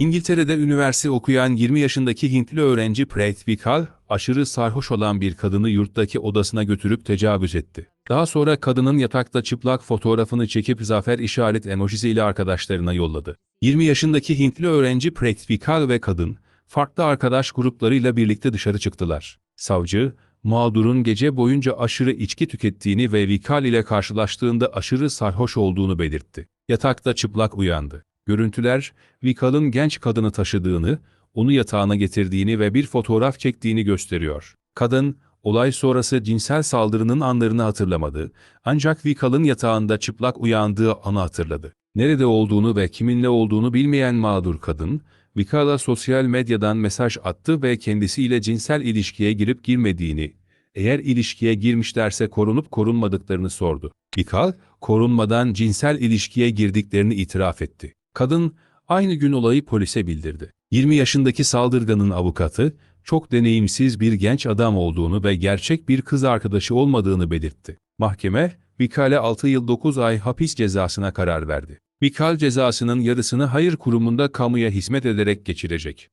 İngiltere'de üniversite okuyan 20 yaşındaki Hintli öğrenci Preet Vikal, aşırı sarhoş olan bir kadını yurttaki odasına götürüp tecavüz etti. Daha sonra kadının yatakta çıplak fotoğrafını çekip zafer işaret emojisiyle arkadaşlarına yolladı. 20 yaşındaki Hintli öğrenci Preet Vikal ve kadın, farklı arkadaş gruplarıyla birlikte dışarı çıktılar. Savcı, mağdurun gece boyunca aşırı içki tükettiğini ve Vikal ile karşılaştığında aşırı sarhoş olduğunu belirtti. Yatakta çıplak uyandı. Görüntüler, Vikal'ın genç kadını taşıdığını, onu yatağına getirdiğini ve bir fotoğraf çektiğini gösteriyor. Kadın, olay sonrası cinsel saldırının anlarını hatırlamadı, ancak Vikal'ın yatağında çıplak uyandığı anı hatırladı. Nerede olduğunu ve kiminle olduğunu bilmeyen mağdur kadın, Vikal'a sosyal medyadan mesaj attı ve kendisiyle cinsel ilişkiye girip girmediğini, eğer ilişkiye girmişlerse korunup korunmadıklarını sordu. Vikal, korunmadan cinsel ilişkiye girdiklerini itiraf etti. Kadın, aynı gün olayı polise bildirdi. 20 yaşındaki saldırganın avukatı, çok deneyimsiz bir genç adam olduğunu ve gerçek bir kız arkadaşı olmadığını belirtti. Mahkeme, Vikal'e 6 yıl 9 ay hapis cezasına karar verdi. Vikal cezasının yarısını hayır kurumunda kamuya hizmet ederek geçirecek.